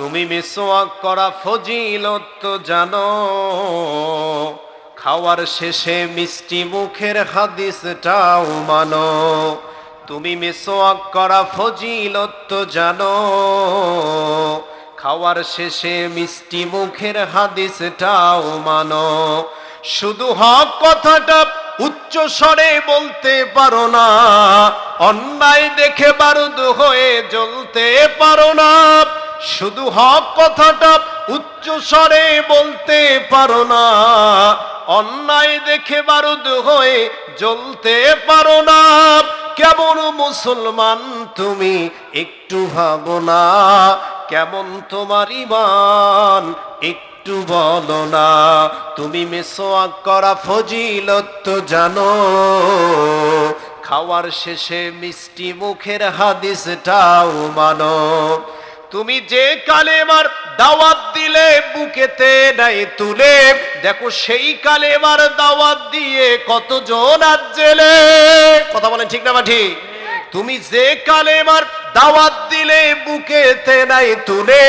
তুমি মিসওয়াক করা ফজিলত তো জানো। খাওয়ার শেষে মিষ্টি মুখের হাদিসটাও মানো। তুমি মিসওয়াক করা ফজিলত তো জানো। খাওয়ার শেষে মিষ্টি মুখের হাদিসটাও মানো। শুধু হক কথাটা উচ্চ স্বরে বলতে পারো না, অন্যায় দেখে বারুদ হয়ে জ্বলতে পারো না। শুধু হক কথাটা উচ্চ স্বরে বলতে পারো না। অন্যায় দেখে বারুদ হয়ে জ্বলতে পারো না। কেমন মুসলমান তুমি একটু ভাবো না। কেমন তোমার ইমান একটু বলো না। তুমি মেসোয়াক করা ফজিলত তো জানো। খাওয়ার শেষে মিষ্টি মুখের হাদিসটাও মানো। তুমি যে কালেমার দাওয়াত দিলে বুকেতে নাই তুলে, দেখো সেই কালেমার দাওয়াত দিয়ে কতজন আজ জেলে। কথা বলেন ঠিক না ঠিক তুমি যে কালেমার দাওয়াত দিলে বুকেতে নাই তুলে,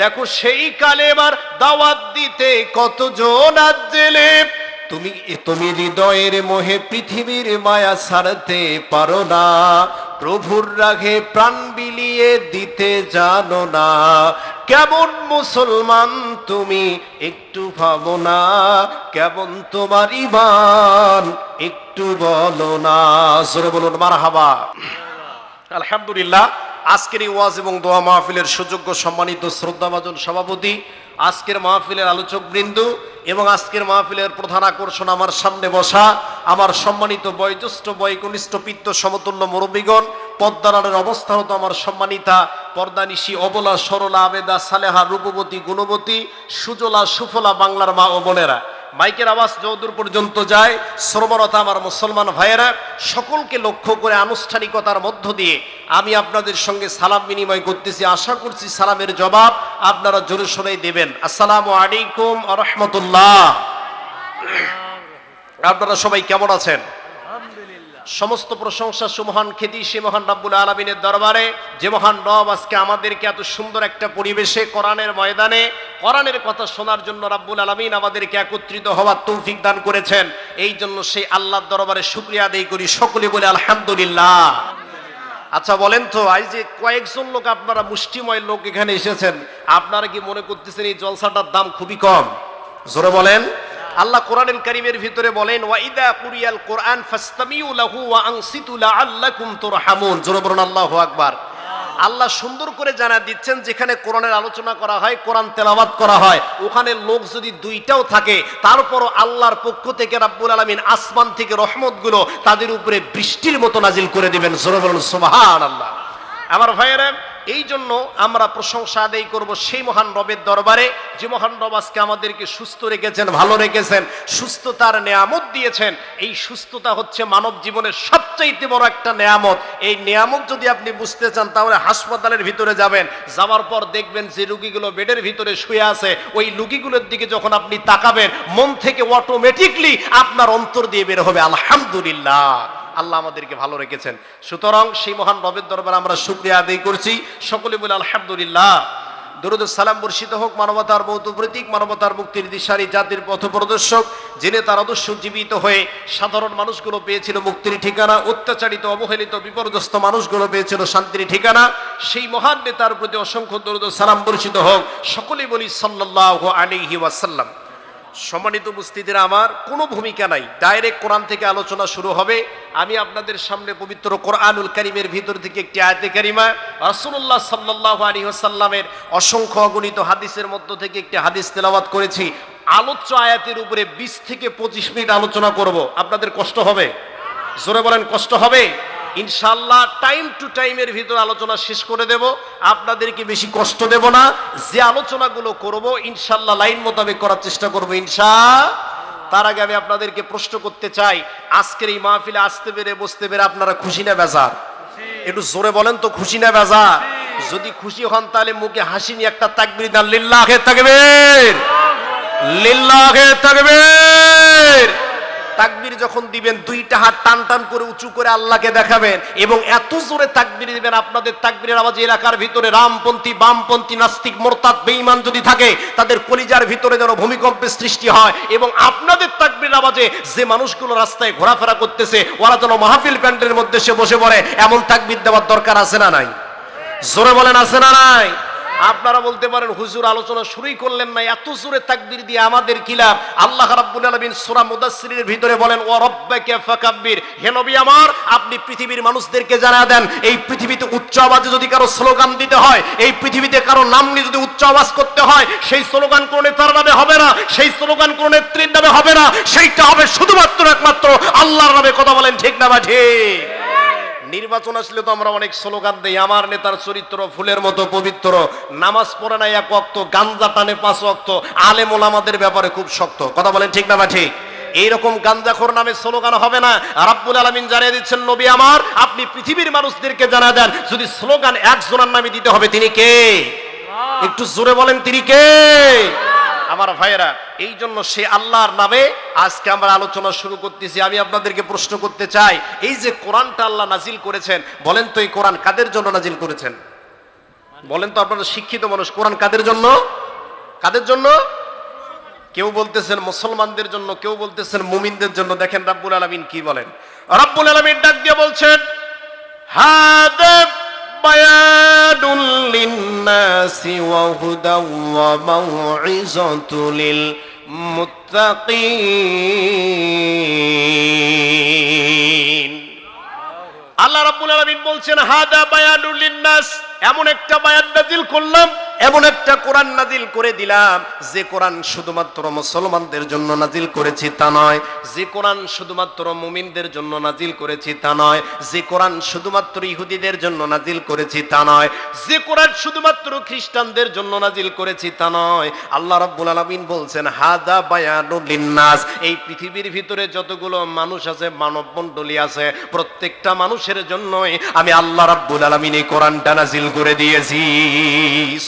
দেখো সেই কালেমার দাওয়াত দিতে কতজন আজ জেলে। তুমি তুমি হৃদয়ের মোহে পৃথিবীর মায়া ছাড়তে পারো না। প্রভুর রাগে প্রাণ বিলিয়ে দিতে জানো না। কেমন মুসলমান তুমি একটু ভাবো না। কেমন তোমার ইমান একটু বলো না। জোরে বলুন মার হাবা আলহামদুলিল্লাহ। আজকের এই ওয়াজ এবং দোয়া মাহফিলের সুযোগ্য সম্মানিত শ্রদ্ধাভাজন সভাপতি, আজকের মাহফিলের আলোচক বৃন্দু এবং আজকের মাহফিলের প্রধান আকর্ষণ আমার সামনে বসা আমার সম্মানিত বয়োজ্যেষ্ঠ, বয়কনিষ্ঠ, পিত্ত সমতুল্য মুরব্বীগণ পদ্মারানের অবস্থানত আমার সম্মানিতা, পর্দানিশি, অবলা, সরলা, আবেদা, সালেহা, রূপবতী, গুণবতী, সুজলা, সুফলা, বাংলার মা ও বোনেরা। মাইকের আওয়াজ যদূর পর্যন্ত যায় শ্রমরতা আমার মুসলমান ভাইয়েরা, সকলকে লক্ষ্য করে আনুষ্ঠানিকতার মধ্য দিয়ে আমি আপনাদের সঙ্গে সালাম বিনিময় করতেছি। আশা করছি সালামের জবাব আপনারা জোরে শোনাই দেবেন। আসসালামু আলাইকুম রহমতুল্লাহ। আপনারা সবাই কেমন আছেন? সমস্ত প্রশংসা সুমহান খ্যাতি সে মহান রাব্বুল আলমিনের দরবারে। যে মহান রব আজকে আমাদেরকে এত সুন্দর একটা পরিবেশে কোরআনের ময়দানে, কোরআনের কথা শোনার জন্য রাব্বুল আলমিন আমাদেরকে একত্রিত হওয়ার তৌফিক দান করেছেন। এই জন্য সেই আল্লাহর দরবারে শুক্রিয়া আদায় করি। সকলে বলে আলহামদুলিল্লাহ। আচ্ছা বলেন তো আজ যে কয়েকজন লোক আপনারা মুষ্টিময় লোক এখানে এসেছেন, আপনারা কি মনে করতেছেন এই জলসাটার দাম খুবই কম? জোরে বলেন। আল্লাহ কোরআনুল কারীমের ভিতরে বলেন ওয়াইদা কুরিয়াল কোরআন ফাস্তামিউ লাহু ওয়া আনসিতু লাআল্লাকুম তুরহামুন। জোরে আল্লাহু আকবার। আল্লাহ সুন্দর করে জানা দিচ্ছেন, যেখানে কোরআনের আলোচনা করা হয়, কোরআন তেলাওয়াত করা হয়। ওখানে লোক যদি দুইটাও থাকে, তারপরও আল্লাহর পক্ষ থেকে রাব্বুল আলামিন আসমান থেকে রহমতগুলো তাদের উপরে বৃষ্টির মতো নাজিল করে দিবেন। জোরে বলুন, সুবহানাল্লাহ। আমার ভাইয়েরা এই জন্য আমরা প্রশংসা আদায় করব সেই মহান রবের দরবারে। যে মহান রব আজকে আমাদেরকে সুস্থ রেখেছেন, ভালো রেখেছেন, সুস্থতার নেয়ামত দিয়েছেন। এই সুস্থতা হচ্ছে মানব জীবনের সবচাইতে বড় একটা নেয়ামত। এই নেয়ামত যদি আপনি বুঝতে চান, তাহলে হাসপাতালের ভিতরে যাবেন। যাওয়ার পর দেখবেন যে রুগীগুলো বেডের ভিতরে শুয়ে আছে। ওই রুগীগুলোর দিকে যখন আপনি তাকাবেন, মন থেকে অটোমেটিকলি আপনার অন্তর দিয়ে বের হবে। আলহামদুলিল্লাহ। আল্লাহ আমাদেরকে ভালো রেখেছেন। সুতরাং সেই মহান রবের দরবার আমরা শুক্রিয়া আদায় করছি। সকলে বলে, আলহামদুলিল্লাহ। দরুদ বর্ষিত হোক, মানবতার মৌত প্রতীক, মানবতার মুক্তির দিশারি, জাতির পথ প্রদর্শক জেনে তার আদর্শ জীবিত হয়ে সাধারণ মানুষগুলো পেয়েছিল মুক্তির ঠিকানা, অত্যাচারিত, অবহেলিত, বিপর্যস্ত মানুষগুলো পেয়েছিল শান্তির ঠিকানা, সেই মহান নেতার প্রতি অসংখ্য দরুদ সালাম বর্ষিত হোক, সকলেই বলি সাল্লাহ আলিহি ওয়াসাল্লাম। সম্মানিত উপস্থিতিরা, আমার কোনো ভূমিকা নাই। ডাইরেক্ট কোরআন থেকে আলোচনা শুরু হবে। আমি আপনাদের সামনে পবিত্র কোরআনুল করিমের ভিতর থেকে একটি আয়তে কারিমা, রাসূলুল্লাহ সাল্লাল্লাহু আলাইহি ওয়াসাল্লামের অসংখ্য অগণিত হাদিসের মধ্য থেকে একটি হাদিস তেলাওয়াত করেছি। আলোচ্য আয়াতের উপরে 20 থেকে 25 মিনিট আলোচনা করব। আপনাদের কষ্ট হবে? জোরে বলেন, কষ্ট হবে? ইনশাল্লাহ টাইম টু টাইমের ভিতর আলোচনা শেষ করে দেব। আপনাদেরকে বেশি কষ্ট দেব না। যে আলোচনাগুলো করব ইনশাল্লাহ লাইন মোতাবেক করার চেষ্টা করব ইনশা। তার আগে আমি আপনাদেরকে প্রশ্ন করতে চাই, আজকের এই মাহফিলে আসতে পেরে, বসতে পেরে আপনারা খুশি না বেজার? একটু জোরে বলেন তো, খুশি না বেজার? যদি খুশি হন তাহলে মুখে হাসি নিয়ে একটা তাকবির দেন। লিল্লাহে তাকবীর! লিল্লাহে তাকবীর! তাকবির যখন দিবেন, দুইটা হাত টান টান করে উঁচু করে আল্লাহকে দেখাবেন এবং এত জোরে তাকবির দিবেন, আপনাদের তাকবিরের আওয়াজ এলাকার ভিতরে রামপন্থী, বামপন্থী, নাস্তিক, মোরতাদ, বেঈমান যদি থাকে, তাদের কলিজার ভিতরে যেন ভূমিকম্পের সৃষ্টি হয় এবং আপনাদের তাকবির আওয়াজে যে মানুষগুলো রাস্তায় ঘোরাফেরা করতেছে, ওরা যেন মাহফিল প্যান্টের মধ্যে সে বসে পড়ে। এমন তাকবির দেওয়ার দরকার আছে না নাই? জোরে বলেন, আছে না নাই? আপনারা বলতে পারেন, হুজুর আলোচনা শুরুই করলেন না, এত জোরে তাকবীর দিয়ে আমাদের কিলাপ আল্লাহ রাব্বুল আলামিন সূরা মুদাসসিরের ভিতরে বলেন ও রব্বাকা ফাকাব্বির। হে নবী আমার, আপনি পৃথিবীর মানুষদেরকে জানা দেন, এই পৃথিবীতে উচ্চ আওয়াজে যদি কারও স্লোগান দিতে হয়, এই পৃথিবীতে কারও নাম নিয়ে যদি উচ্চ আওয়াজ করতে হয়, সেই স্লোগান কোন নেতার নামে হবে না, সেই স্লোগান কোন নেত্রীর নামে হবে না, সেইটা হবে শুধুমাত্র একমাত্র আল্লাহর নামে কথা বলেন ঠিক না বা ঠিক? নির্বাচন আসলে তো আমরা অনেক স্লোগান দেই। আমার নেতার চরিত্র ফুলের মতো পবিত্র নামাজ পড়ে না এক অক্ত গাঞ্জা টানে পাঁচ অক্ত আলেম ওলামাদের ব্যাপারে খুব শক্ত। কথা বলেন ঠিক না বা ঠিক এইরকম গাঞ্জাখোর নামে স্লোগান হবে না। রাব্বুল আলামিন জানিয়ে দিচ্ছেন নবী আমার আপনি পৃথিবীর মানুষদেরকে জানা দেন। যদি স্লোগান একজনের নামে দিতে হবে তিনি কে? একটু জোরে বলেন তিনি কে? আমার ভাইয়েরা এই জন্য সে আল্লাহর নামে আজকে আমরা আলোচনা শুরু করতেছি। আমি আপনাদেরকে প্রশ্ন করতে চাই, এই যে কোরআনটা আল্লাহ নাজিল করেছেন, বলেন তো এই কোরআন কাদের জন্য নাজিল করেছেন? বলেন তো আপনারা শিক্ষিত মানুষ, কোরআন কাদের জন্য? কাদের জন্য? কেউ বলতেছেন মুসলমানদের জন্য, কেউ বলতেছেন মুমিনদের জন্য। দেখেন রাব্বুল আলামিন কি বলেন? রাব্বুল আলামিন ডাক দিয়ে বলছেন, হাদা হুদা ওয়া মাউইযাতু লিল মুত্তাকিন আল্লাহ রাব্বুল আলামিন বলছেন হাদা বায়ানুল লিন্নাস এমন একটা বায়ান নাজিল করলাম, এমন একটা কোরআন নাজিল করে দিলাম, যে কোরআন শুধুমাত্র মুসলমানদের জন্য নাজিল করেছি তা নয়, যে কোরআন শুধুমাত্র মুমিনদের জন্য নাজিল করেছি তা নয়, যে কোরআন শুধুমাত্র ইহুদিদের জন্য নাজিল করেছি তা নয়, যে কোরআন শুধুমাত্র খ্রিস্টানদের জন্য নাজিল করেছি তা নয়। আল্লাহ রাব্বুল আলামিন বলছেন হাদা বায়ানুল লিন্নাস। এই পৃথিবীর ভিতরে যতগুলো মানুষ আছে মানব মণ্ডলী আছে, প্রত্যেকটা মানুষের জন্যই আমি আল্লাহ রাব্বুল আলামিন এই কোরআনটা নাজিল করে দিয়েছি।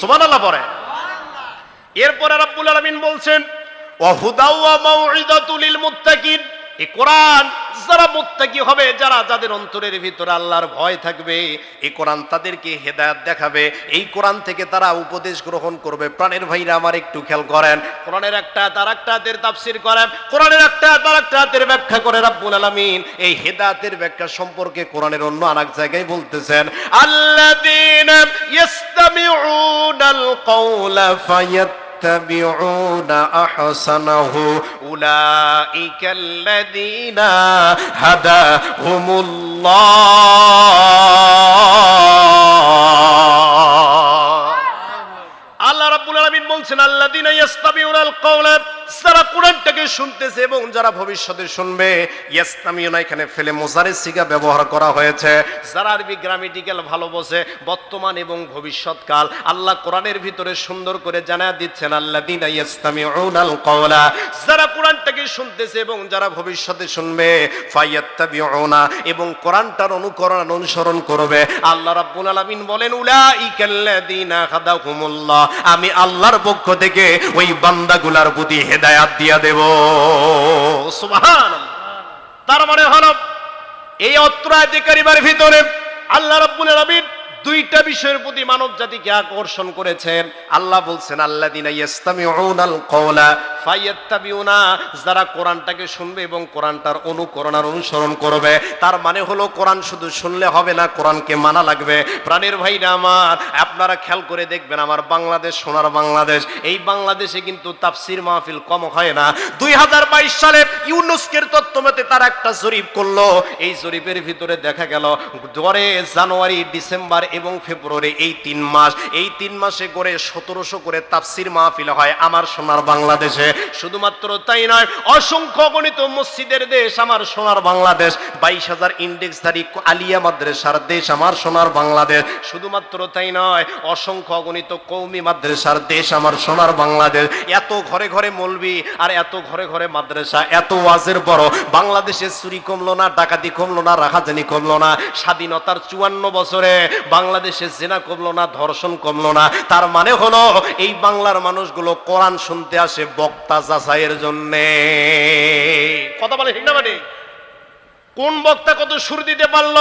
সুবহানাল্লাহ পরে এরপরে রাব্বুল আলামিন বলছেন অহুদাউ ওয়া মাউইদাতুল মুত্তাকিন। এই কোরআন যারা মুত্তাকি হবে, যারা যাদের অন্তরের ভিতরে আল্লাহর ভয় থাকবে এই কোরআন তাদেরকে হেদায়েত দেখাবে। এই কোরআন থেকে তারা উপদেশ গ্রহণ করবে। প্রাণের ভাইরা আমার একটু খেয়াল করেন। কোরআনের একটা তার একটা হাতের তাফসির করেন। কোরআনের একটা তার একটা হাতের ব্যাখ্যা করে রাব্বুল আলামিন। এই হেদায়েতের ব্যাখ্যা সম্পর্কে কোরআনের অন্য আরেক জায়গায় বলতেছেন, আল্লাযীনা ইস্তামিউনাল কওলা ফায়াত يتبعون أحسنه أولئك الذين هداهم الله الله رب العالمين بولسن الذين يستمعون القول যারা কোরআনটাকে শুনতেছে এবং যারা ভবিষ্যতে শুনবে ইয়াস্তামিউনা এখানে ফেলে মোজারের সিগা ব্যবহার করা হয়েছে। যারা আরবি গ্রামেটিক্যাল ভালো বোঝে, বর্তমান এবং ভবিষ্যৎকাল, আল্লাহ কোরআনের ভিতরে সুন্দর করে জানা দিচ্ছেন, আল্লাযীনা ইয়াস্তামিউনাল কওলা যারা কোরআনটাকে শুনতেছে এবং যারা ভবিষ্যতে শুনবে, ফায়াত্তাবিউনা, এবং কোরআনটার অনুকরণ অনুসরণ করবে। আল্লাহ রাব্বুল আলামিন বলেন, উলাইকাল্লাযীনা হাদাহুমুল্লাহ আমি আল্লাহর পক্ষ থেকে ওই বান্দাগুলার প্রতি হেদায়াত দিয়া দেব। সুবাহান তার মানে হলো এই অত্র আধিকারিবার ভিতরে আল্লাহ রব্বুল আলামিন দুইটা বিষয়ের প্রতি মানব জাতিকে আকর্ষণ করেছেন। আল্লাহ বলছেন আল্লাহ যারা কোরআনটাকে শুনবে এবং কোরআনটার অনুকরণ আর অনুসরণ করবে। তার মানে হলো, কোরআন শুধু শুনলে হবে না, কোরআনকে মানা লাগবে। প্রাণের ভাইরা আমার, আপনারা খেয়াল করে দেখবেন, আমার বাংলাদেশ, সোনার বাংলাদেশ, এই বাংলাদেশে কিন্তু তাফসির মাহফিল কম হয় না। দুই হাজার বাইশ সালে ইউনুস্কের তত্ত্বমতে তার একটা জরিপ করল। এই জরিপের ভিতরে দেখা গেল গড়ে জানুয়ারি, ডিসেম্বর এবং ফেব্রুয়ারি এই তিন মাস, এই তিন মাসে গড়ে সতেরোশো করে তাফসির মাহফিল হয় আমার সোনার বাংলাদেশে। শুধুমাত্র তাই নয়, অসংখ্য গণিত মসজিদের দেশ আমার সোনার বাংলাদেশ, বাইশ হাজার ইন্ডেক্সধারী আলিয়া মাদ্রাসার দেশ আমার সোনার বাংলাদেশ। শুধুমাত্র তাই নয়, অসংখ্য গণিত কৌমি মাদ্রাসার দেশ আমার সোনার বাংলাদেশ। এত ঘরে ঘরে মলবি আর এত ঘরে ঘরে মাদ্রাসা, এত ওয়াজের বড়। বাংলাদেশে চুরি কমলো না, ডাকাতি কমলো না রাখাজানি কমলো না। স্বাধীনতার চুয়ান্ন বছরে বাংলাদেশে জেনা কমলো না, ধর্ষণ কমলো না। তার মানে হলো, এই বাংলার মানুষগুলো কোরআন শুনতে আসে বক্তা যাচাইয়ের জন্য। কথা বলে না কোন বক্তা কত সুর দিতে পারল?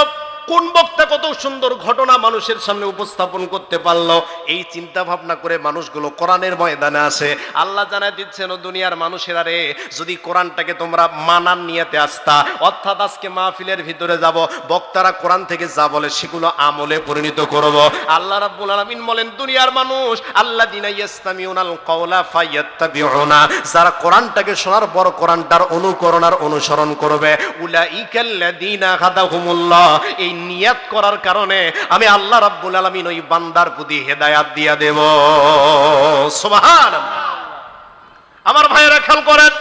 কোন বক্তা কত সুন্দর ঘটনা মানুষের সামনে উপস্থাপন করতে পারল? এই চিন্তা ভাবনা করে মানুষগুলো কোরআনের ময়দানে আসে আল্লাহ জানাই দিচ্ছেন, ও দুনিয়ার মানুষেরা রে, যদি কোরআনটাকে তোমরা মানান নিয়েতে আসতা, অর্থাৎ আজকে মাহফিলের ভিতরে যাব, বক্তারা কোরআন থেকে যা বলে সেগুলো আমলে পরিণত করব। আল্লাহ রাব্বুল আলামিন বলেন, দুনিয়ার মানুষ আল্লাহ দিনা ইয়াস্তামিউনাল কওলা ফায়াত্তাবিউনা, যারা কোরআনটাকে শোনার পর কোরআনটার অনুকরণ আর অনুসরণ করবে, উলাইকাল্লাযীনা হাদাহুমুল্লাহ এই নিয়াত করার কারণে আমি আল্লাহ রাব্বুল আলামিন ওই বান্দার প্রতি হেদায়াত দিয়া দেব। সুবহানাল্লাহ। আমার ভাইয়েরা খেয়াল করেন,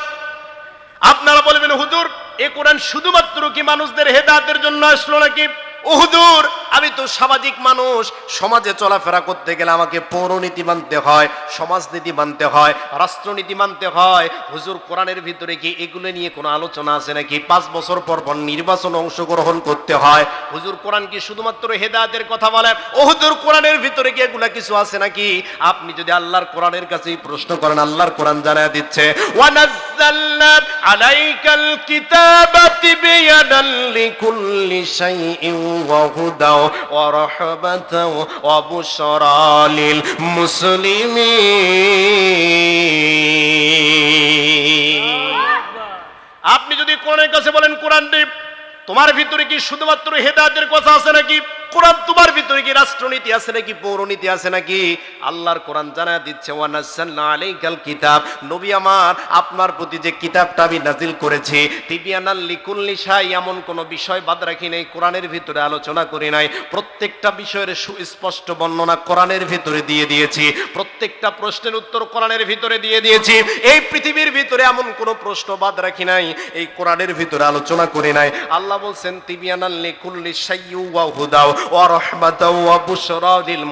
আপনারা বলবেন, হুজুর, এ কোরআন শুধুমাত্র কি মানুষদের হেদায়াতের জন্য আসলো নাকি? ও হুজুর, আমি তো সামাজিক মানুষ, সমাজে চলাফেরা করতে গেলে আমাকে পৌরনীতি মানতে হয়, সমাজনীতি মানতে হয়, রাষ্ট্রনীতি মানতে হয়। হুজুর, কোরআনের ভিতরে কি এগুলো নিয়ে কোনো আলোচনা আছে নাকি? পাঁচ বছর পর পর নির্বাচন অংশগ্রহণ করতে হয়। হুজুর, কোরআন কি শুধুমাত্র হেদায়তের কথা বলে? ও হুজুর, কোরআনের ভিতরে কি এগুলা কিছু আছে নাকি? আপনি যদি আল্লাহর কোরআনের কাছেই প্রশ্ন করেন, আল্লাহর কোরআন জানায় দিচ্ছে আলাইকাল কিতাবা তিবয়ানান লিকুল্লি শাইইন ওয়া ورحمة وبشرى মুসলিমিন আপনি যদি কোরআনের কাছে বলেন, কোরআন তোমার ভিতরে কি শুধুমাত্র হেদায়েতের কথা আছে নাকি? কোরআন তোমার ভিতরে কি রাষ্ট্রনীতি আছে নাকি পৌরনীতি আছে নাকি? আল্লাহর কোরআন জানা দিচ্ছে কিতাব। নবী আমার, আপনার প্রতি যে কিতাবটা আমি নাজিল করেছি তিবিয়ানাল এমন কোন বিষয় বাদ রাখি নাই, কোরআনের ভিতরে আলোচনা করি নাই। প্রত্যেকটা বিষয়ের সুস্পষ্ট বর্ণনা কোরআনের ভিতরে দিয়ে দিয়েছি, প্রত্যেকটা প্রশ্নের উত্তর কোরআনের ভিতরে দিয়ে দিয়েছি। এই পৃথিবীর ভিতরে এমন কোন প্রশ্ন বাদ রাখি নাই, এই কোরআনের ভিতরে আলোচনা করি নাই। আল্লাহ বলছেন তিবিয়ানাল লিকুল্লি শাইয়ু ওয়া হুদাও।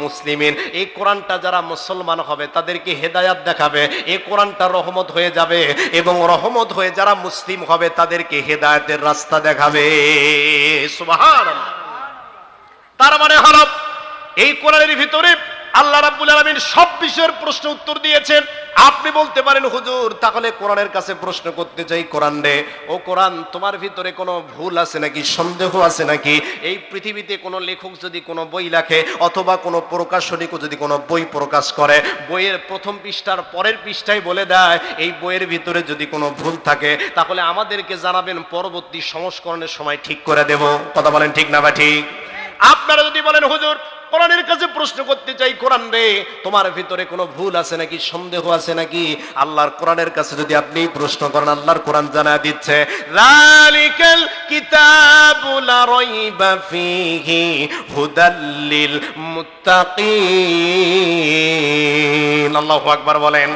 মুসলিমিন। এই কোরআনটা যারা মুসলমান হবে, তাদেরকে হেদায়াত দেখাবে। এই কোরআনটা রহমত হয়ে যাবে এবং রহমত হয়ে যারা মুসলিম হবে, তাদেরকে হেদায়তের রাস্তা দেখাবে। তার মানে হল, এই কোরআনের ভিতরে আল্লাহ রাব্বুল আলামিন সব বিষয়ের প্রশ্ন উত্তর দিয়েছেন। আপনি বলতে পারেন, হুজুর, তাহলে কোরআনের কাছে প্রশ্ন করতে চাই কোরআন রে। ও কোরআন, তোমার ভিতরে কোনো ভুল আছে নাকি? সন্দেহ আছে নাকি? এই পৃথিবীতে কোনো লেখক যদি কোনো বই লেখে অথবা কোনো প্রকাশনীকে যদি কোনো বই প্রকাশ করে, বইয়ের প্রথম পৃষ্ঠার পরের পৃষ্ঠায় বলে দেয়, এই বইয়ের ভিতরে যদি কোনো ভুল থাকে, তাহলে আমাদেরকে জানাবেন, পরবর্তী সংস্করণের সময় ঠিক করে দেব। কথা বলেন ঠিক না বা ঠিক? আপনারা যদি বলেন, হুজুর কোরআনের কাছে প্রশ্ন করতে চাই, কোরআন রে, তোমার ভিতরে কোনো ভুল আছে নাকি? সন্দেহ আছে নাকি? আল্লাহর কোরআনের কাছে যদি আপনি প্রশ্ন করেন, আল্লাহর কোরআন জানা দিচ্ছে লালিকাল কিতাবু লা রাইবা ফীহি হুদাল্লিল মুত্তাকিন। আল্লাহু আকবার বলেন।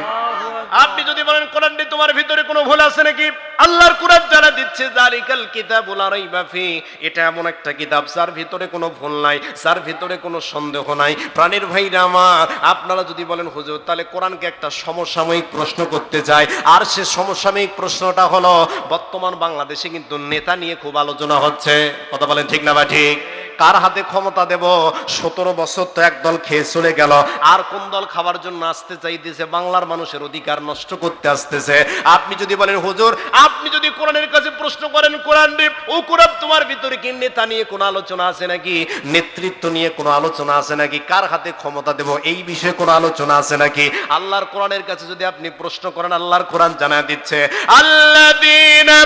আপনি যদি বলেন, কোরআনটি তোমার ভিতরে কোনো ভুল আছে নাকি? আল্লাহর কোরআন জানা দিচ্ছে জালিকাল কিতাবুল রাইবা ফি। এটা এমন একটা কিতাব, যার ভিতরে কোনো ভুল নাই, যার ভিতরে কোনো সন্দেহ নাই। প্রাণীর ভাইরা আমার, আপনারা যদি বলেন, হুজুর, তাহলে কোরআনকে একটা সমসাময়িক প্রশ্ন করতে চাই। আর সে সমসাময়িক প্রশ্নটা হলো, বর্তমান বাংলাদেশে কিন্তু নেতা নিয়ে খুব আলোচনা হচ্ছে। কথা বলেন ঠিক না বা ঠিক? কার হাতে ক্ষমতা দেব? সতেরো বছর তো একদল খেয়ে চলে গেল। আর কোন দল খাবার জন্য আসতে চাইতেছে? বাংলার মানুষের অধিকার নষ্ট করতে আসতেছে। আপনি যদি বলেন, হুজুর, আপনি যদি কোরআনের কাছে প্রশ্ন করেন, কোরআন ও কোরআন তোমার ভিতরে কি নেতা নিয়ে কোনো আলোচনা আছে নাকি? নেতৃত্ব নিয়ে কোনো আলোচনা আছে নাকি? কার হাতে ক্ষমতা দেব? এই বিষয়ে কোনো আলোচনা আছে নাকি? আল্লাহর কোরআনের কাছে যদি আপনি প্রশ্ন করেন, আল্লাহর কোরআন জানা দিচ্ছে, আল্লাযীনা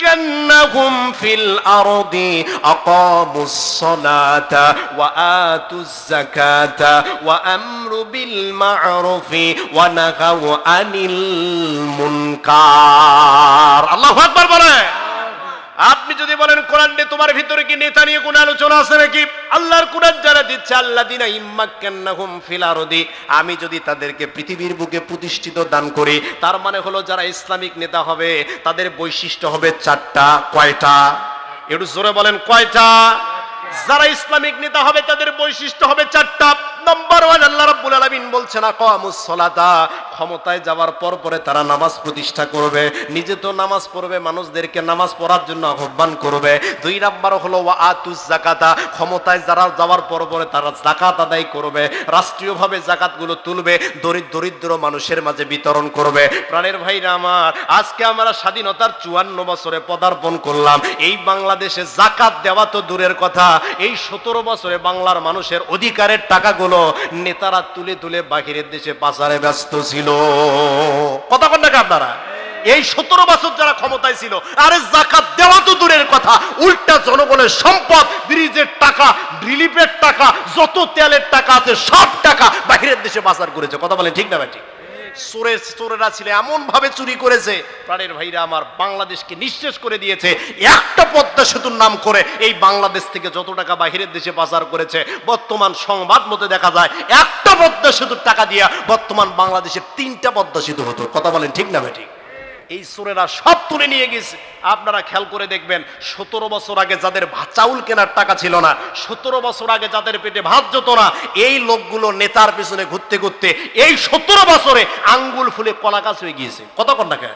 مكنهم في الأرض. أقاموا الصلاة وآتوا الزكاة وأمروا بالمعروف ونهوا عن المنكر. الله أكبر বলে আপনি যদি বলেন, কোরআন নিয়ে তোমার ভিতরে কি নেতা নিয়ে কোন আলোচনা আছে নাকি? আল্লাহর কোরআন যারা দিচ্ছে আল্লাহ দিনা ইম্মাক্কান্নাহুম ফিল আরদি। আমি যদি তাদেরকে পৃথিবীর বুকে প্রতিষ্ঠিত দান করি, তার মানে হলো যারা ইসলামিক নেতা হবে, তাদের বৈশিষ্ট্য হবে চারটা, কয়টা? একটু জোরে বলেন, কয়টা? যারা ইসলামিক নেতা হবে, তাদের বৈশিষ্ট্য হবে চারটা। নম্বর ওয়ান আল্লাহ রাব্বুল আলামিন বলছেন, আকামুস সালাতা ক্ষমতায় যাওয়ার পর পরে তারা নামাজ প্রতিষ্ঠা করবে। নিজে তো নামাজ পড়বে, মানুষদেরকে নামাজ পড়ার জন্য আহ্বান করবে। দুই নাম্বার হলো, ওয়া আতুস জাকাতা ক্ষমতায় যারা যাওয়ার পর পরে তারা জাকাত আদায় করবে। রাষ্ট্রীয়ভাবে জাকাতগুলো তুলবে, দরিদ্র দরিদ্র মানুষের মাঝে বিতরণ করবে। প্রাণের ভাইরা আমার, আজকে আমরা স্বাধীনতার চুয়ান্ন বছরে পদার্পণ করলাম। এই বাংলাদেশে জাকাত দেওয়া তো দূরের কথা এই সতেরো বছরে বাংলার মানুষের অধিকারের টাকাগুলো নেতারা তুলে তুলে বাহিরের দেশে পাচারে ব্যস্ত ছিল। কথা কন নাকি আপনারা? এই সতেরো বছর যারা ক্ষমতায় ছিল, আরে জাকাত দেওয়া তো দূরের কথা। উল্টা জনগণের সম্পদ, ব্রিজের টাকা রিলিফের টাকা, যত তেলের টাকা আছে সব টাকা বাহিরের দেশে পাচার করেছে। কথা বলেন ঠিক না ভাই, ঠিক? চোরের চোরেরা ছিল এমন ভাবে চুরি করেছে, প্রাণের ভাইরা আমার বাংলাদেশকে নিঃশেষ করে দিয়েছে। একটা পদ্মা সেতুর নাম করে এই বাংলাদেশ থেকে যত টাকা বাহিরের দেশে পাচার করেছে, বর্তমান সংবাদ মতে দেখা যায় একটা পদ্মা সেতুর টাকা দিয়া বর্তমান বাংলাদেশের তিনটা পদ্মা সেতু হতো। কথা বলেন ঠিক না ভাই ঠিক? এই সুরেরা সব তুলে নিয়ে গেছে। আপনারা খেয়াল করে দেখবেন, সতেরো বছর আগে যাদের চাউল কেনার টাকা ছিল না, সতেরো বছর আগে যাদের পেটে ভাত যেত না, এই লোকগুলো নেতার পিছনে ঘুরতে ঘুরতে এই সতেরো বছরে আঙ্গুল ফুলে কলা গাছ হয়ে গিয়েছে। কতক্ষণ টাকা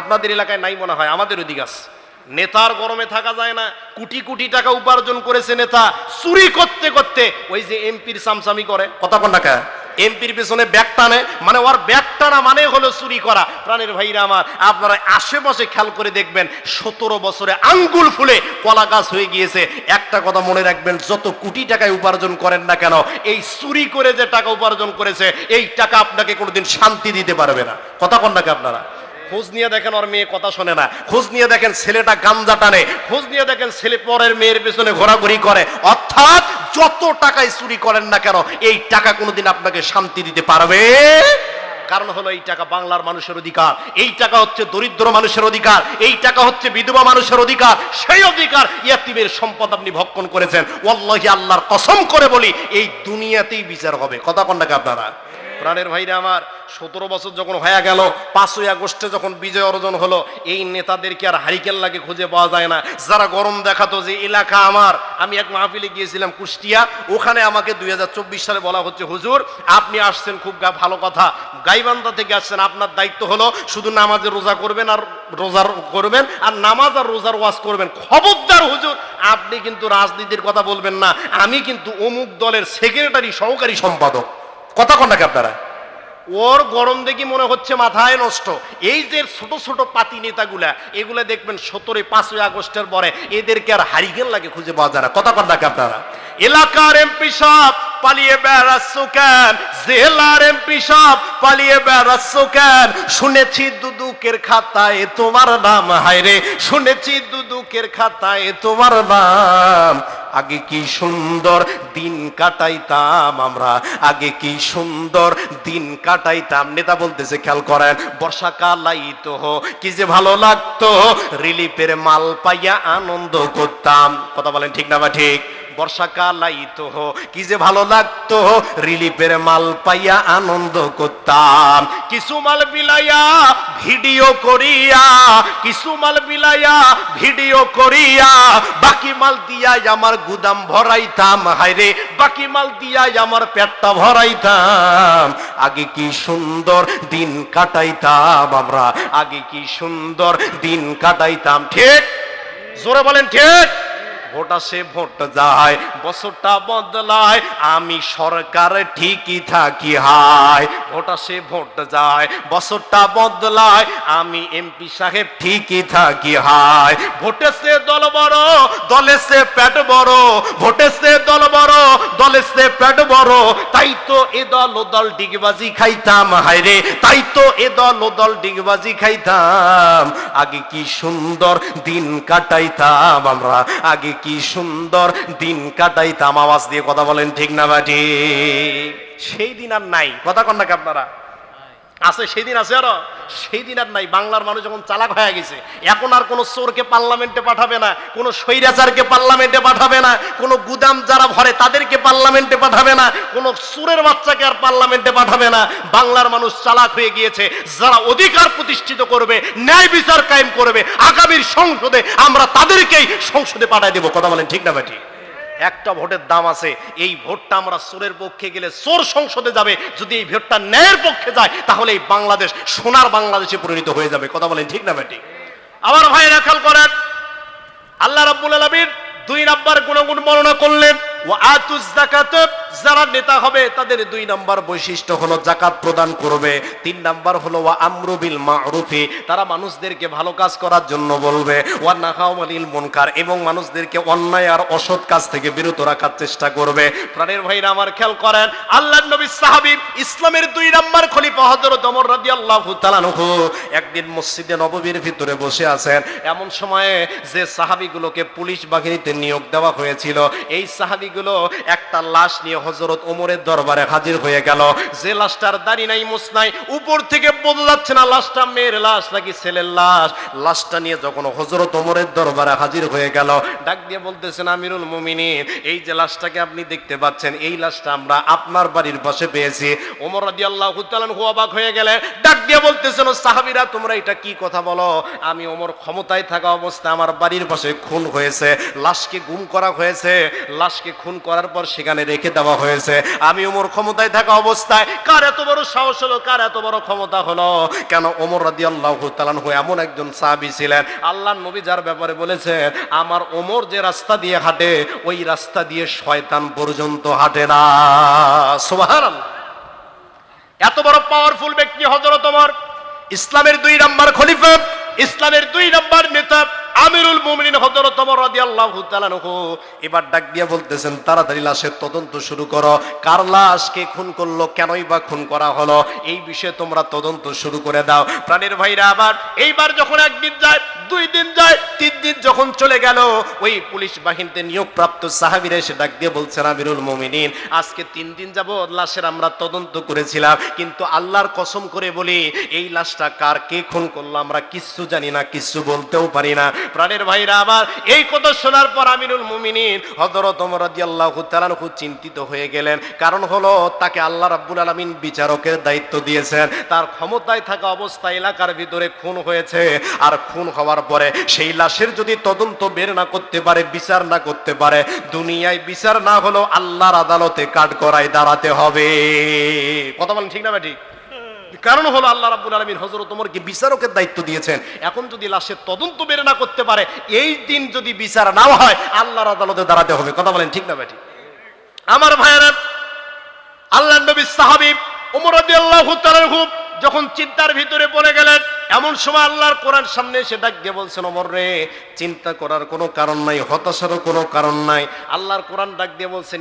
আপনাদের এলাকায় নাই মনে হয়, আমাদের ওদিকে আছে। নেতার গরমে থাকা যায় না। কোটি কোটি টাকা উপার্জন করেছে নেতা। চুরি করতে করতে ওই যে এমপির সামসামি করে। কতক্ষণ টাকা এমপির পেছনে ব্যাগ টানে। মানে ওর ব্যাগ টানা মানে হলো চুরি করা। প্রাণের ভাইরা আমার আপনারা আশেপাশে খেয়াল করে দেখবেন সতেরো বছরে আঙ্গুল ফুলে কলা গাছ হয়ে গিয়েছে। একটা কথা মনে রাখবেন যত কোটি টাকায় উপার্জন করেন না কেন এই চুরি করে যে টাকা উপার্জন করেছে এই টাকা আপনাকে কোনোদিন শান্তি দিতে পারবে না। কথা কন নাকি আপনারা? খোঁজ নিয়ে দেখেন ওর মেয়ে কথা শোনে না। খোঁজ নিয়ে দেখেন ছেলেটা গামজা টানে। খোঁজ নিয়ে দেখেন ছেলে পরের মেয়ের পেছনে ঘোরাঘুরি করে। অর্থাৎ যত টাকায় চুরি করেন না কেন, এই টাকা কোনোদিন আপনাকে শান্তি দিতে পারবে? কারণ হলো এই টাকা বাংলার মানুষের অধিকার। এই টাকা হচ্ছে দরিদ্র মানুষের অধিকার। এই টাকা হচ্ছে বিধবা মানুষের অধিকার। সেই অধিকার ইয়াতিমের সম্পদ আপনি ভক্ষণ করেছেন। ওয়াল্লাহি আল্লাহর কসম করে বলি, এই দুনিয়াতেই বিচার হবে। কথা কন্যাকে আপনারা? প্রাণের ভাইরা আমার, সতেরো বছর যখন হয়ে গেল, পাঁচই আগস্টে যখন বিজয় অর্জন হলো, এই নেতাদেরকে আর হারিকেল লাগে খুঁজে পাওয়া যায় না। যারা গরম দেখাতো যে এলাকা আমার, আমি এক মাহফিলে গিয়েছিলাম কুষ্টিয়া, ওখানে আমাকে দুই সালে বলা হচ্ছে, হুজুর, আপনি আসছেন খুব ভালো কথা। গাইবান্ধা থেকে আসছেন, আপনার দায়িত্ব হলো শুধু নামাজে রোজা করবেন আর রোজার করবেন, আর নামাজ আর রোজার ওয়াজ করবেন। খবরদার হুজুর, আপনি কিন্তু রাজনীতির কথা বলবেন না। আমি কিন্তু অমুক দলের সেক্রেটারি সহকারী সম্পাদক। কথা কন্যাকে আপনারা? ওর গরম দেখি মনে হচ্ছে মাথায় নষ্ট। এই যে ছোট ছোট পাতি নেতাগুলা, এগুলা দেখবেন সতেরো পাঁচই আগস্টের পরে এদেরকে আর হারিগেল লাগে খুঁজে পাওয়া যায় না। কথা কন্যাকে আপনারা? এলাকার এমপি সব পালিয়ে বেড়াচ্ছ কেন জেলার এমপি সব পালিয়ে বেড়াচ্ছ কেন শুনেছি দুদুকের খাতায় তোমার নাম হায়রে শুনেছি দুদুকের খাতায় তোমার নাম। আগে কি সুন্দর দিন কাটাইতাম আমরা? আগে কি সুন্দর দিন কাটাইতাম? নেতা বলতেছে, খেয়াল করেন, বর্ষাকাল আইতো কি যে ভালো লাগতো। রিলিফের মাল পাইয়া আনন্দ করতাম। কথা বলেন ঠিক না বা ঠিক? বর্ষাকাল আইতো কি যে ভালো লাগতো রিলিফের মাল পাইয়া আনন্দ করতাম। কিছু মাল বিলাইয়া ভিডিও করিয়া, কিছু মাল বিলাইয়া ভিডিও করিয়া, বাকি মাল দিয়া আমার গুদাম ভরাইতাম। হায়রে, বাকি মাল দিয়া আমার পেটটা ভরাইতাম। আগে কি সুন্দর দিন কাটাইতাম আমরা, আগে কি সুন্দর দিন কাটাইতাম। ঠিক? জোরে বলেন ঠিক? ভোট আসে, ভোট যায়। বছরটা বদলায়, আমি সরকার ঠিকই থাকি হায় ভোট আসে, ভোট যায়। বছরটা বদলায়, আমি এমপি সাহেব ঠিকই থাকি হায় ভোটে সে দল বড়, দলে সে পেট বড়। ভোটে সে দল বড়, দলে সে পেট বড়। তাই তো এ দল ও দল ডিগবাজি খাইতাম, হায় রে। তাই তো এ দল ও দল ডিগবাজি খাইতাম। আগে কি সুন্দর দিন কাটাইতাম আমরা, আগে কি সুন্দর দিন কাটাইতাম, আওয়াজ দিয়ে কথা বলেন ঠিক না বাটি সেই দিন আর নাই। কথা কন নাকি আপনারা? আছে সেই দিন আছে আরও। সেই দিন আর নাই, বাংলার মানুষ যখন চালাক হয়ে গেছে, এখন আর কোনো চোরকে পার্লামেন্টে পাঠাবে না, কোনো স্বৈরাচারকে পার্লামেন্টে পাঠাবে না, কোনো গুদাম যারা ভরে তাদেরকে পার্লামেন্টে পাঠাবে না, কোনো সুরের বাচ্চাকে আর পার্লামেন্টে পাঠাবে না। বাংলার মানুষ চালাক হয়ে গিয়েছে, যারা অধিকার প্রতিষ্ঠিত করবে, ন্যায় বিচার কায়েম করবে, আগামীর সংসদে আমরা তাদেরকেই সংসদে পাঠাই দেবো। কথা বলেন ঠিক না বেটি একটা ভোটের দাম আছে, এই ভোটটা আমরা সোরের পক্ষে গেলে সোর সংসদে যাবে, যদি এই ভোটটা ন্যায়ের পক্ষে যায়, তাহলে এই বাংলাদেশ সোনার বাংলাদেশে পরিণত হয়ে যাবে। কথা বলেন ঠিক না ব্যাটি আবার ভাই রাখাল করেন, আল্লাহ রাব্বুল আলামিন দুই নাম্বার গুণগুণ বর্ণনা করলেন ও আতুজ জাকাত যারা নেতা হবে, তাদের দুই নাম্বার বৈশিষ্ট্য হলো জাকাত প্রদান করবে। তিন নাম্বার হলো, ওয়া আমরু বিল মারুফি তারা মানুষদেরকে ভালো কাজ করার জন্য বলবে। ওয়া নাহাউ আনিল মুনকার এবং মানুষদেরকে অন্যায় আর অসৎ কাজ থেকে বিরত রাখার চেষ্টা করবে। প্রাণের ভাইরা আমার খেয়াল করেন আল্লাহর নবী সাহাবী ইসলামের দুই নাম্বার খলিফা হযরত ওমর রাদিয়াল্লাহু তাআলা আনহু একদিন মসজিদে নববীর ভিতরে বসে আছেন। এমন সময়ে যে সাহাবীগুলোকে পুলিশ বাহিনীতে নিয়োগ দেওয়া হয়েছিল। এই সাহাবীগুলো একটা লাশ নিয়ে হযরত ওমরের দরবারে হাজির হয়ে গেল। যে লাশটার দাড়ি নাই, মুছ নাই, উপর থেকে বোঝা যাচ্ছে না লাশটা মেয়ের লাশ নাকি ছেলের লাশ। লাশটা নিয়ে যখন হযরত ওমরের দরবারে হাজির হয়ে গেল, ডাক দিয়ে বলতেছেন, আমিরুল মুমিনিন, এই যে লাশটাকে আপনি দেখতে পাচ্ছেন, এই লাশটা আমরা আপনার বাড়ির পাশে পেয়েছি। ওমর রাদিয়াল্লাহু তাআলা আনহু অবাক হয়ে গেলেন ডাক দিয়ে বলতেছেন সাহাবীরা, তোমরা এটা কি কথা বলো? আমি ওমর ক্ষমতায় থাকা অবস্থায় আমার বাড়ির পাশে খুন হয়েছে। লাশকে গুম করা হয়েছে, লাশকে খুন করার পর সেখানে রেখে দেওয়া হয়েছে। আমি ওমর ক্ষমতায় থাকা অবস্থায়, কার এত বড় সাহস হলো, কার এত বড় ক্ষমতা হলো? কেন ওমর রাদিয়াল্লাহু তাআলা আনহু এমন একজন সাহাবী ছিলেন? আল্লাহর নবী যার ব্যাপারে বলেছেন, আমার ওমর যে রাস্তা দিয়ে হাঁটে, ওই রাস্তা দিয়ে শয়তান পর্যন্ত হাঁটে না। সুবহানাল্লাহ। এত বড় পাওয়ারফুল ব্যক্তি হজরত ওমর, ইসলামের দুই নাম্বার খলিফা, ইসলামের দুই নাম্বার নেতা। আমিরুল মুমিনিন হযরত ওমর রাদিয়াল্লাহু তাআলা এবার ডাক দিয়ে বলতেছেন, তাড়াতাড়ি লাশের তদন্ত শুরু করো। কার লাশ কে খুন করল, কেনই বা খুন করা হলো, এই বিষয়ে তোমরা তদন্ত শুরু করে দাও। প্রাণের ভাইরা আবার এইবার যখন একদিন যায়, দুই দিন যায়, তিন দিন যখন চলে গেল, ওই পুলিশ বাহিনীতে নিয়োগপ্রাপ্ত সাহাবীরা এসে ডাক দিয়ে বলছেন, আমিরুল মুমিনিন, আজকে তিন দিন যাব লাশের আমরা তদন্ত করেছিলাম, কিন্তু আল্লাহর কসম করে বলি, এই লাশটা কার কে খুন করল, আমরা কিচ্ছু জানি না, কিচ্ছু বলতেও পারি না। প্রাণের ভাইরা আবার এই কথা শোনার পর আমিরুল মুমিনিন হযরত ওমর তাআলা খুব চিন্তিত হয়ে গেলেন। কারণ হলো তাকে আল্লাহ রাব্বুল আলামিন বিচারকের দায়িত্ব দিয়েছেন। তার ক্ষমতায় থাকা অবস্থা এলাকার ভিতরে খুন হয়েছে। আর খুন হওয়ার পরে সেই লাশের যদি তদন্ত বের না করতে পারে, বিচার না করতে পারে, দুনিয়ায় বিচার না হলো আল্লাহর আদালতে কাঠ করায় দাঁড়াতে হবে। কথা বলেন ঠিক না ঠিক? কারণ হলো আল্লাহ রাব্বুল আলামিন হজরত ওমরকে বিচারকের দায়িত্ব দিয়েছেন। এখন যদি লাশের তদন্ত বের না করতে পারে, এই দিন যদি বিচার না হয়, আল্লাহর আদালতে দাঁড়াতে হবে। কথা বলেন ঠিক না ভাই আমার ভাইয়েরা আল্লাহ নবী সাহাবী ওমর রাদিয়াল্লাহু তাআলা যখন চিন্তার ভিতরে পড়ে গেলেন, এমন সময় আল্লাহর কোরআন সামনে এসে ডাক দিয়ে বলছেন ওমর রে, চিন্তা করার কোনো কারণ নাই, হতাশারও কোনো কারণ নাই। আল্লাহর কোরআন ডাক দিয়ে বলছেন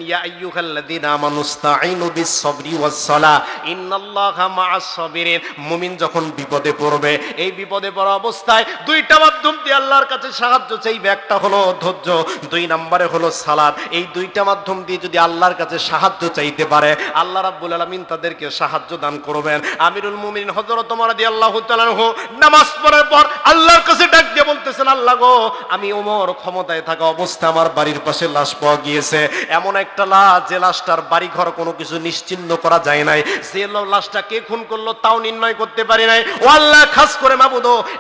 মুমিন যখন বিপদে পড়বে, এই বিপদে পড়া অবস্থায় দুইটা মাধ্যম দিয়ে আল্লাহর কাছে সাহায্য চাইবে। একটা হলো ধৈর্য, দুই নম্বরে হলো সালাত। এই দুইটা মাধ্যম দিয়ে যদি আল্লাহর কাছে সাহায্য চাইতে পারে, আল্লাহ রাব্বুল আলামিন তাদেরকে সাহায্য দান করবেন। আমিরুল মুমিনিন হযরত ওমর রাদিয়াল্লাহু নামাজ পড়ার পর আল্লাহর কাছে ডাক দিয়ে বলতেছেন, আল্লাহ গো, আমি ওমর ক্ষমতায় থাকা অবস্থা আমার বাড়ির পাশে লাশ পাওয়া গিয়েছে। এমন একটা লাশ, যে লাশটার বাড়ি ঘর কোনো কিছু করা যায় নাই। যে লাশটা কে খুন করল তাও নির্ণয় করতে পারি নাই। ও আল্লাহ, খাস করে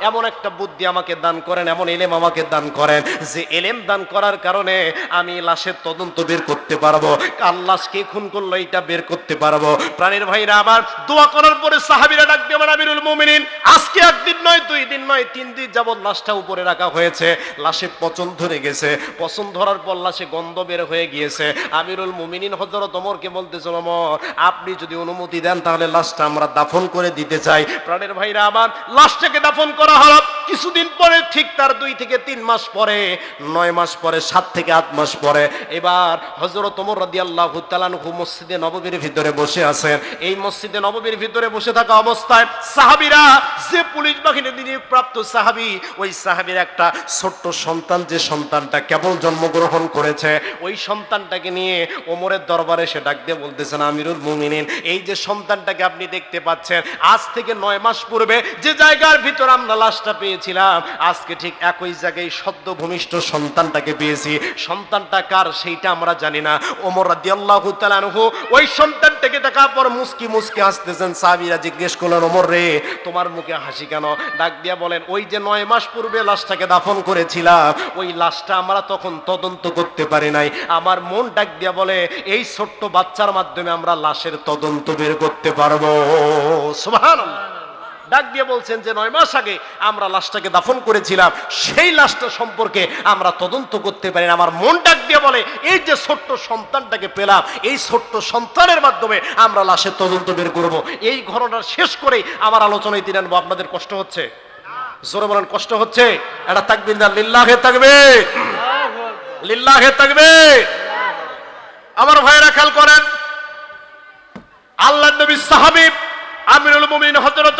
এমন একটা বুদ্ধি আমাকে দান করেন, এমন এলেম আমাকে দান করেন, যে এলেম দান করার কারণে আমি লাশের তদন্ত বের করতে পারব। কার লাশ কে খুন করল এটা বের করতে পারব। প্রাণীর ভাইরা আবার দোয়া করার পরে সাহাবিরা ডাক দিয়ে আমার আমিরুল মুমিনিন, আজকে একদিন নয়, দুই দিন নয়, তিন দিন যাবত লাশটা উপরে রাখা হয়েছে। লাশে পচন ধরে গেছে। পচন ধরার পর লাশে গন্ধ বের হয়ে গিয়েছে। আমিরুল মুমিনিন হজরত ওমরকে বলতেছিল ওমর, আপনি যদি অনুমতি দেন, তাহলে লাশটা আমরা দাফন করে দিতে চাই। প্রাণের ভাইরা আবার লাশটাকে দাফন করা হলো। কিছুদিন পরে, ঠিক তার দুই থেকে তিন মাস পরে, নয় মাস পরে, সাত থেকে আট মাস পরে, এবার হজরত ওমর রাদিয়াল্লাহু তাআলা মসজিদে নববীর ভিতরে বসে আছেন। এই মসজিদে নববীর ভিতরে বসে থাকা অবস্থায় সাহাবীরা যে পুলিশ বাহিনী প্রাপ্ত সাহাবী, ওই সাহাবীর একটা ছোট্ট সন্তান, যে সন্তানটা কেবল জন্মগ্রহণ করেছে, ওই সন্তানটাকে নিয়ে ওমরের দরবারে সে ডাক দিয়ে বলতেছেন আমিরুল মুমিনিন, এই যে সন্তানটাকে আপনি দেখতে পাচ্ছেন, আজ থেকে নয় মাস পূর্বে যে জায়গার ভিতর আমরা লাশটা পেয়েছিলাম, আজকে ঠিক একই জায়গায় সদ্য ভূমিষ্ঠ সন্তানটাকে পেয়েছি। সন্তানটা কার সেইটা আমরা জানি না। ওমর রাদিয়াল্লাহু তাআলা আনহু ওই সন্তানটাকে দেখার পর মুস্কি মুস্কি হাসতেছেন। সাহাবীরা জিজ্ঞেস করলেন, ওমর রে, তোমার মুখে হাসি কেন? ডাক দিয়া বলেন, ওই যে নয় মাস পূর্বে লাশটাকে দাফন করেছিলাম, ওই লাশটা আমরা তখন তদন্ত করতে পারি নাই। আমার মন ডাক দিয়া বলে, এই ছোট্ট বাচ্চার মাধ্যমে আমরা লাশের তদন্ত বের করতে পারব। সুবহানাল্লাহ। ডাক দিয়ে বলছেন যে নয় মাস আগে আমরা লাশটাকে দাফন করেছিলাম, সেই লাশটা সম্পর্কে আমরা তদন্ত করতে পারি আমার মন ডাক দিয়ে বলে, এই যে ছোট্ট সন্তানটাকে পেলাম, এই ছোট্ট সন্তানের মাধ্যমে আমরা লাশের তদন্ত বের করব। এই ঘটনা শেষ করে আমার আলোচনায় তিনি আনব। আপনাদের কষ্ট হচ্ছে? জোরে বলেন, কষ্ট হচ্ছে? এটা তাকবির না লিল্লাহে থাকবে লিল্লাহে থাকবে আমার ভাইরা খেয়াল করেন আল্লাহ নবী সাহাবিব আমিরুল মুমিন হজরত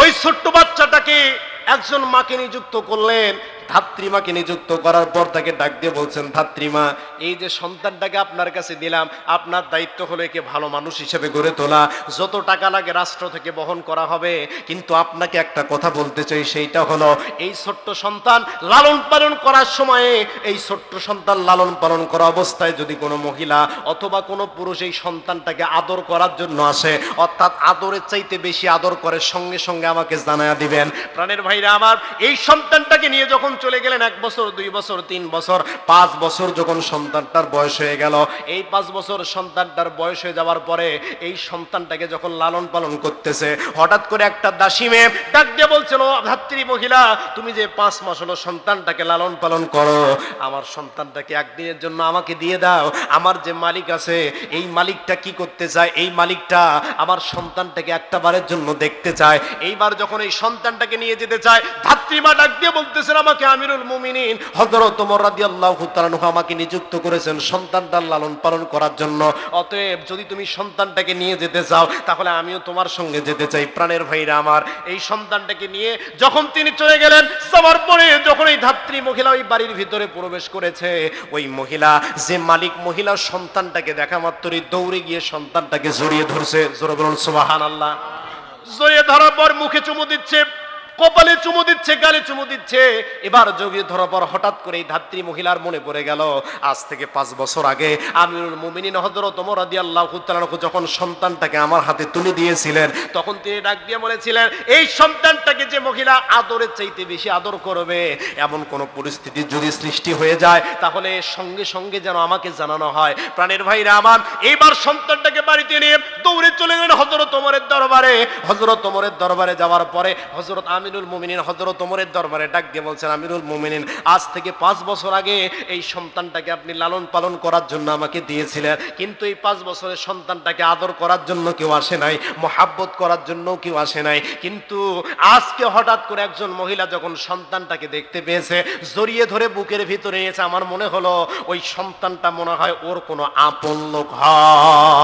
ওই ছোট্ট বাচ্চাটাকে একজন মাকে নিযুক্ত করলেন। ধাত্রীমাকে নিযুক্ত করার পর তাকে ডাক দিয়ে বলছেন, ধাত্রীমা, এই যে সন্তানটাকে আপনার কাছে দিলাম, আপনার দায়িত্ব হলো একে ভালো মানুষ হিসেবে গড়ে তোলা। যত টাকা লাগে রাষ্ট্র থেকে বহন করা হবে, কিন্তু আপনাকে একটা কথা বলতে চাই, সেইটা হলো এই ছোট্ট সন্তান লালন পালন করার সময়ে, এই ছোট্ট সন্তান লালন পালন করা অবস্থায় যদি কোনো মহিলা অথবা কোনো পুরুষ এই সন্তানটাকে আদর করার জন্য আসে, অর্থাৎ আদরের চাইতে বেশি আদর করে, সঙ্গে সঙ্গে আমাকে জানায়া দিবেন। প্রাণের ভাইরা আমার, এই সন্তানটাকে নিয়ে যখন চলে গেলেন এক বছর, দুই বছর, তিন বছর, পাঁচ বছর যখন সন্তানটার বয়স হয়ে গেল, এই পাঁচ বছর সন্তানটার বয়স হয়ে যাওয়ার পরে এই সন্তানটাকে যখন লালন পালন করতেছে, হঠাৎ করে একটা দাসী মেয়ে ডাক দিয়ে বলছিল ধাত্রী মহিলা, তুমি যে পাঁচ মাস হলো সন্তানটাকে লালন পালন করো, আমার সন্তানটাকে একদিনের জন্য আমাকে দিয়ে দাও, আমার যে মালিক আছে, এই মালিকটা কি করতে চায়, এই মালিকটা আমার সন্তানটাকে একটা বারের জন্য দেখতে চায়। এইবার যখন এই সন্তানটাকে নিয়ে যেতে চায় ধাত্রীমা ডাক দিয়ে বলতেছেন, আমাকে আমিরুল মুমিনিন, হযরত ওমর রাদিয়াল্লাহু তাআলা আমাকে নিযুক্ত করেছেন সন্তানটার লালন পালন করার জন্য। অতএব যদি তুমি সন্তানটাকে নিয়ে যেতে চাও, তাহলে আমিও তোমার সঙ্গে যেতে চাই। প্রাণের ভাইরা আমার, এই সন্তানটাকে নিয়ে যখন তিনি চলে গেলেন, সবার পরে যখন এই ধাত্রী মহিলা ওই বাড়ির ভিতরে প্রবেশ করেছে, ওই মহিলা, যে মালিক মহিলার সন্তানটাকে দেখা মাত্রই দৌড়ে গিয়ে সন্তানটাকে জড়িয়ে ধরছে। জোরে বলুন সুবাহান আল্লাহ জড়িয়ে ধরার পর মুখে চুমু দিচ্ছে। কপালে চুমু দিচ্ছে, গালে চুমু দিচ্ছে। এবার জড়িয়ে ধরার পর হঠাৎ করে এই ধাত্রী মহিলার মনে পড়ে গেল, আজ থেকে পাঁচ বছর আগে আমিরুল মুমিনিন হযরত ওমর রাদিয়াল্লাহু তাআলা যখন সন্তানটাকে আমার হাতে তুলে দিয়েছিলেন, তখন তিনি ডাক দিয়ে বলেছিলেন, এই সন্তানটাকে যে মহিলা আদরের চাইতে বেশি আদর করবে, এমন কোন পরিস্থিতি যদি সৃষ্টি হয়ে যায়, তাহলে সঙ্গে সঙ্গে যেন আমাকে জানানো হয়। প্রাণের ভাইরা আমার, এইবার সন্তানটাকে বাড়িতে নিয়ে দৌড়ে চলে গেলেন হযরত ওমরের দরবারে। হযরত ওমরের দরবারে যাওয়ার পরে হযরত আমিরুল মুমিনিন হযরত ওমরের দরবারে ডাক দিয়ে বলছেন, আমিরুল মুমিনিন, আজ থেকে পাঁচ বছর আগে এই সন্তানটাকে আপনি লালন পালন করার জন্য আমাকে দিয়েছিলেন। কিন্তু এই পাঁচ বছরের সন্তানটাকে আদর করার জন্য কেউ আসে নাই, মহাব্বত করার জন্য কেউ আসে নাই। কিন্তু আজকে হঠাৎ করে একজন মহিলা যখন সন্তানটাকে দেখতে পেয়েছে, জড়িয়ে ধরে বুকের ভিতরে নিয়েছে, আমার মনে হলো ওই সন্তানটা মনে হয় ওর কোনো আপন লোক হয়।